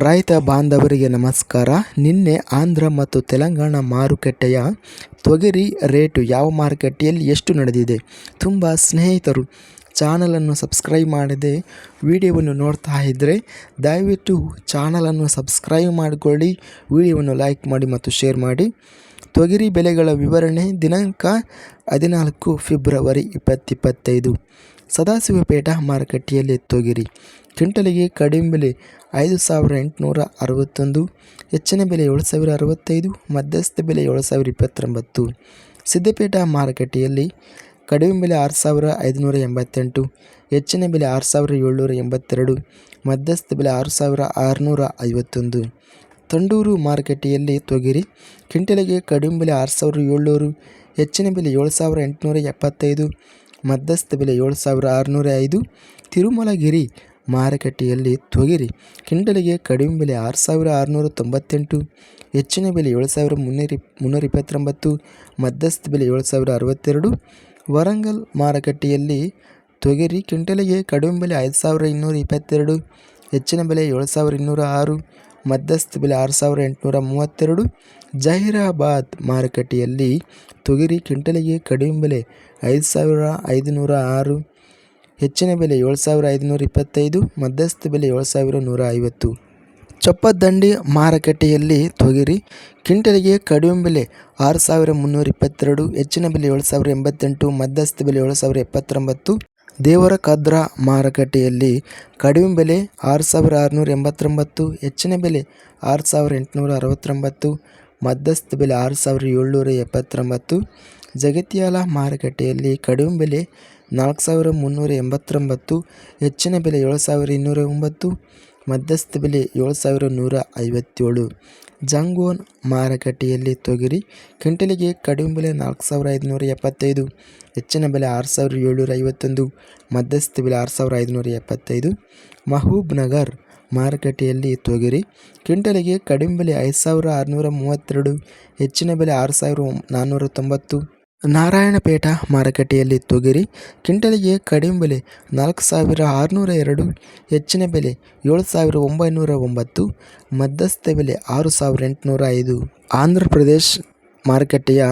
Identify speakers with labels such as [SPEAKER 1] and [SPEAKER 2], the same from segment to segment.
[SPEAKER 1] ರೈತ ಬಾಂಧವರಿಗೆ ನಮಸ್ಕಾರ. ನಿನ್ನೆ ಆಂಧ್ರ ಮತ್ತು ತೆಲಂಗಾಣ ಮಾರುಕಟ್ಟೆಯ ತೊಗರಿ ರೇಟು ಯಾವ ಮಾರುಕಟ್ಟೆಯಲ್ಲಿ ಎಷ್ಟು ನಡೆದಿದೆ? ತುಂಬ ಸ್ನೇಹಿತರು ಚಾನಲನ್ನು ಸಬ್ಸ್ಕ್ರೈಬ್ ಮಾಡದೆ ವಿಡಿಯೋವನ್ನು ನೋಡ್ತಾ ಇದ್ದರೆ ದಯವಿಟ್ಟು ಚಾನಲನ್ನು ಸಬ್ಸ್ಕ್ರೈಬ್ ಮಾಡಿಕೊಳ್ಳಿ, ವಿಡಿಯೋವನ್ನು ಲೈಕ್ ಮಾಡಿ ಮತ್ತು ಶೇರ್ ಮಾಡಿ. ತೊಗರಿ ಬೆಲೆಗಳ ವಿವರಣೆ ದಿನಾಂಕ ಹದಿನಾಲ್ಕು ಫೆಬ್ರವರಿ ಇಪ್ಪತ್ತಿಪ್ಪತ್ತೈದು ಸದಾಶಿವಪೇಟ ಮಾರುಕಟ್ಟೆಯಲ್ಲಿ ತೊಗರಿ. ಕ್ವಿಂಟಲಿಗೆ ಕಡಿಮೆ ಬೆಲೆ ಐದು ಸಾವಿರ ಎಂಟುನೂರ ಅರವತ್ತೊಂದು, ಹೆಚ್ಚಿನ ಬೆಲೆ ಏಳು ಸಾವಿರ ಅರವತ್ತೈದು, ಮಧ್ಯಸ್ಥ ಬೆಲೆ ಏಳು ಸಾವಿರ ಇಪ್ಪತ್ತೊಂಬತ್ತು. ಸಿದ್ದಪೇಟ ಮಾರುಕಟ್ಟೆಯಲ್ಲಿ ಕಡಿಮೆ ಬೆಲೆ ಆರು ಸಾವಿರ ಐದುನೂರ ಎಂಬತ್ತೆಂಟು, ಹೆಚ್ಚಿನ ಬೆಲೆ ಆರು ಸಾವಿರ ಏಳ್ನೂರ ಎಂಬತ್ತೆರಡು, ಮಧ್ಯಸ್ಥ ಬೆಲೆ ಆರು ಸಾವಿರ ಆರುನೂರ ಐವತ್ತೊಂದು. ತಂಡೂರು ಮಾರುಕಟ್ಟೆಯಲ್ಲಿ ತೊಗಿರಿ. ಕ್ವಿಂಟಲಿಗೆ ಕಡಿಮೆ ಬೆಲೆ ಆರು ಸಾವಿರ ಏಳ್ನೂರು, ಹೆಚ್ಚಿನ ಬೆಲೆ ಏಳು ಸಾವಿರ ಎಂಟುನೂರ ಎಪ್ಪತ್ತೈದು ಮಧ್ಯಸ್ಥ ಬೆಲೆ ಏಳು ಸಾವಿರ ಆರುನೂರ ಐದು. ತಿರುಮಲಗಿರಿ ಮಾರುಕಟ್ಟೆಯಲ್ಲಿ ತೊಗರಿ ಕಿಂಡಲಿಗೆ ಕಡಿಮೆ ಬೆಲೆ ಆರು ಸಾವಿರ ಆರುನೂರ ತೊಂಬತ್ತೆಂಟು. ಹೆಚ್ಚಿನ ಬೆಲೆ ಏಳು ಸಾವಿರ ಮುನ್ನೂರ ಮುನ್ನೂರ ಇಪ್ಪತ್ತೊಂಬತ್ತು. ಮಧ್ಯಸ್ಥ ಬೆಲೆ ಏಳು ಸಾವಿರ ಅರವತ್ತೆರಡು. ವರಂಗಲ್ ಮಾರುಕಟ್ಟೆಯಲ್ಲಿ ತೊಗರಿ ಕಿಂಟಲಿಗೆ ಕಡಿಮೆ ಬೆಲೆ ಐದು ಸಾವಿರ ಇನ್ನೂರ ಇಪ್ಪತ್ತೆರಡು. ಹೆಚ್ಚಿನ ಬೆಲೆ ಏಳು ಸಾವಿರ ಇನ್ನೂರ ಆರು. ಮಧ್ಯಸ್ಥ ಬೆಲೆ ಆರು ಸಾವಿರ ಎಂಟುನೂರ ಮೂವತ್ತೆರಡು. ಜಹೀರಾಬಾದ್ ಮಾರುಕಟ್ಟೆಯಲ್ಲಿ ತೊಗರಿ ಕ್ವಿಂಟಲಿಗೆ ಕಡಿಮೆ ಬೆಲೆ ಐದು ಸಾವಿರ ಐದುನೂರ ಆರು, ಹೆಚ್ಚಿನ ಬೆಲೆ ಏಳು ಸಾವಿರ ಐದುನೂರ ಇಪ್ಪತ್ತೈದು, ಮಧ್ಯಸ್ಥ ಬೆಲೆ ಏಳು ಸಾವಿರ ನೂರ ಐವತ್ತು. ಚೊಪ್ಪದಂಡಿ ಮಾರುಕಟ್ಟೆಯಲ್ಲಿ ತೊಗರಿ ಕ್ವಿಂಟಲಿಗೆ ಕಡಿಮೆ ಬೆಲೆ ಆರು ಸಾವಿರ ಮುನ್ನೂರ ಇಪ್ಪತ್ತೆರಡು, ಹೆಚ್ಚಿನ ಬೆಲೆ ಏಳು ಸಾವಿರ ಎಂಬತ್ತೆಂಟು, ಮಧ್ಯಸ್ಥ ಬೆಲೆ ಏಳು ಸಾವಿರ ಎಪ್ಪತ್ತೊಂಬತ್ತು. ದೇವರ ಕದ್ರ ಮಾರುಕಟ್ಟೆಯಲ್ಲಿ ಕಡಿಮೆ ಬೆಲೆ ಆರು ಸಾವಿರ ಆರುನೂರ ಎಂಬತ್ತೊಂಬತ್ತು, ಹೆಚ್ಚಿನ ಬೆಲೆ ಆರು ಸಾವಿರ ಎಂಟುನೂರ ಅರವತ್ತೊಂಬತ್ತು ಮಧ್ಯಸ್ಥ ಬೆಲೆ ಆರು ಸಾವಿರ ಏಳ್ನೂರ ಎಪ್ಪತ್ತೊಂಬತ್ತು ಜಗತಿಯಾಲ ಮಾರುಕಟ್ಟೆಯಲ್ಲಿ ಕಡಿಮೆ ಬೆಲೆ ನಾಲ್ಕು ಸಾವಿರ ಮುನ್ನೂರ ಎಂಬತ್ತೊಂಬತ್ತು, ಹೆಚ್ಚಿನ ಬೆಲೆ ಏಳು ಸಾವಿರ ಇನ್ನೂರ ಒಂಬತ್ತು, ಮಧ್ಯಸ್ಥ ಬೆಲೆ ಏಳು ಸಾವಿರ ನೂರ ಐವತ್ತೇಳು. ಜಂಗೋನ್ ಮಾರುಕಟ್ಟೆಯಲ್ಲಿ ತೊಗರಿ, ಕ್ವಿಂಟಲಿಗೆ ಕಡಿಮೆ ಬೆಲೆ ನಾಲ್ಕು ಸಾವಿರ ಐದುನೂರ ಎಪ್ಪತ್ತೈದು, ಹೆಚ್ಚಿನ ಬೆಲೆ ಆರು ಸಾವಿರ ಏಳ್ನೂರ ಐವತ್ತೊಂದು, ಮಧ್ಯಸ್ಥ ಬೆಲೆ ಆರು ಸಾವಿರ ಐದುನೂರ ಎಪ್ಪತ್ತೈದು. ಮಹಬೂಬ್ ನಗರ್ ಮಾರುಕಟ್ಟೆಯಲ್ಲಿ ತೊಗರಿ. ಕ್ವಿಂಟಲಿಗೆ ಕಡಿಮೆ ಬೆಲೆ ಐದು ಸಾವಿರ ಆರುನೂರ ಮೂವತ್ತೆರಡು, ಹೆಚ್ಚಿನ ಬೆಲೆ ಆರು ಸಾವಿರ ನಾನ್ನೂರ ತೊಂಬತ್ತು. ನಾರಾಯಣಪೇಟ ಮಾರುಕಟ್ಟೆಯಲ್ಲಿ ತೊಗರಿ. ಕ್ವಿಂಟಲಿಗೆ ಕಡಿಮೆ ಬೆಲೆ ನಾಲ್ಕು ಸಾವಿರ ಆರುನೂರ ಎರಡು, ಹೆಚ್ಚಿನ ಬೆಲೆ ಏಳು ಸಾವಿರ ಒಂಬೈನೂರ ಒಂಬತ್ತು, ಮಧ್ಯಸ್ಥ ಬೆಲೆ ಆರು ಸಾವಿರ ಎಂಟುನೂರ ಐದು. ಆಂಧ್ರ ಪ್ರದೇಶ್ ಮಾರುಕಟ್ಟೆಯ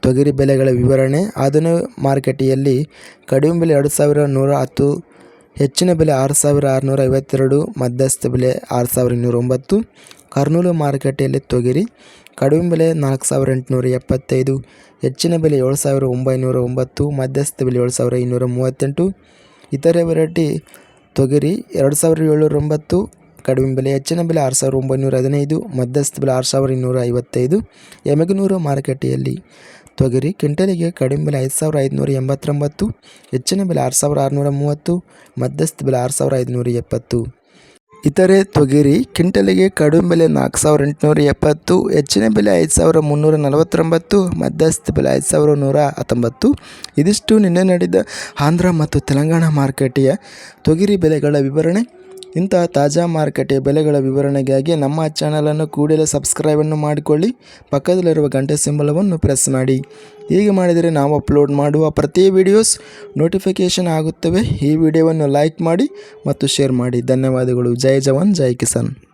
[SPEAKER 1] ತೊಗರಿ ಬೆಲೆಗಳ ವಿವರಣೆ. ಆಧುನಿಕ ಮಾರುಕಟ್ಟೆಯಲ್ಲಿ ಕಡಿಮೆ ಬೆಲೆ ಎರಡು ಸಾವಿರ ನೂರ ಹತ್ತು ಹೆಚ್ಚಿನ ಬೆಲೆ ಆರು ಸಾವಿರ ಆರುನೂರ ಐವತ್ತೆರಡು ಮಧ್ಯಸ್ಥ ಬೆಲೆ ಆರು ಸಾವಿರ ಇನ್ನೂರ ಒಂಬತ್ತು ಕರ್ನೂಲು ಮಾರುಕಟ್ಟೆಯಲ್ಲಿ ತೊಗರಿ, ಕಡಿಮೆ ಬೆಲೆ ನಾಲ್ಕು ಸಾವಿರ ಎಂಟುನೂರ ಎಪ್ಪತ್ತೈದು, ಹೆಚ್ಚಿನ ಬೆಲೆ ಏಳು ಸಾವಿರ ಒಂಬೈನೂರ ಒಂಬತ್ತು ಮಧ್ಯಸ್ಥ ಬೆಲೆ ಏಳು ಸಾವಿರ ಇನ್ನೂರ ಮೂವತ್ತೆಂಟು ಇತರೆ ವೆರೈಟಿ ತೊಗರಿ ಎರಡು ಸಾವಿರ ಏಳ್ನೂರ ಒಂಬತ್ತು ಕಡಿಮೆ ಬೆಲೆ ಹೆಚ್ಚಿನ ಬೆಲೆ ಆರು ಸಾವಿರ ಒಂಬೈನೂರ ಹದಿನೈದು, ಮಧ್ಯಸ್ಥ ಬೆಲೆ ಆರು ಸಾವಿರ ಇನ್ನೂರ ಐವತ್ತೈದು ಎಮಗನೂರು ಮಾರುಕಟ್ಟೆಯಲ್ಲಿ ತೊಗರಿ, ಕ್ವಿಂಟಲಿಗೆ ಕಡಿಮೆ ಬೆಲೆ ಐದು ಸಾವಿರ ಐದುನೂರ ಎಂಬತ್ತೊಂಬತ್ತು, ಹೆಚ್ಚಿನ ಬೆಲೆ ಆರು ಸಾವಿರ ಆರುನೂರ ಮೂವತ್ತು, ಮಧ್ಯಸ್ಥ ಬೆಲೆ ಆರು ಸಾವಿರ ಐದುನೂರ ಎಪ್ಪತ್ತು. ಇತರೆ ತೊಗರಿ, ಕ್ವಿಂಟಲಿಗೆ ಕಡಿಮೆ ಬೆಲೆ ನಾಲ್ಕು ಸಾವಿರ ಎಂಟುನೂರ ಎಪ್ಪತ್ತು, ಹೆಚ್ಚಿನ ಬೆಲೆ ಐದು ಸಾವಿರ ಮುನ್ನೂರ ನಲವತ್ತೊಂಬತ್ತು, ಮಧ್ಯಸ್ಥ ಬೆಲೆ ಐದು ಸಾವಿರ ನೂರ ಹತ್ತೊಂಬತ್ತು. ಇದಿಷ್ಟು ನಿನ್ನೆ ನಡೆದ ಆಂಧ್ರ ಮತ್ತು ತೆಲಂಗಾಣ ಮಾರುಕಟ್ಟೆಯ ತೊಗರಿ ಬೆಲೆಗಳ ವಿವರಣೆ. ಇಂತಹ ತಾಜಾ ಮಾರುಕಟ್ಟೆ ಬೆಲೆಗಳ ವಿವರಣೆಗಾಗಿ ನಮ್ಮ ಚಾನಲನ್ನು ಕೂಡಲೇ ಸಬ್ಸ್ಕ್ರೈಬನ್ನು ಮಾಡಿಕೊಳ್ಳಿ. ಪಕ್ಕದಲ್ಲಿರುವ ಗಂಟೆ ಸಿಂಬಲವನ್ನು ಪ್ರೆಸ್ ಮಾಡಿ. ಹೀಗೆ ಮಾಡಿದರೆ ನಾವು ಅಪ್ಲೋಡ್ ಮಾಡುವ ಪ್ರತಿ ವಿಡಿಯೋಸ್ ನೋಟಿಫಿಕೇಷನ್ ಆಗುತ್ತವೆ. ಈ ವಿಡಿಯೋವನ್ನು ಲೈಕ್ ಮಾಡಿ ಮತ್ತು ಶೇರ್ ಮಾಡಿ. ಧನ್ಯವಾದಗಳು. ಜೈ ಜವಾನ್, ಜೈ ಕಿಸಾನ್.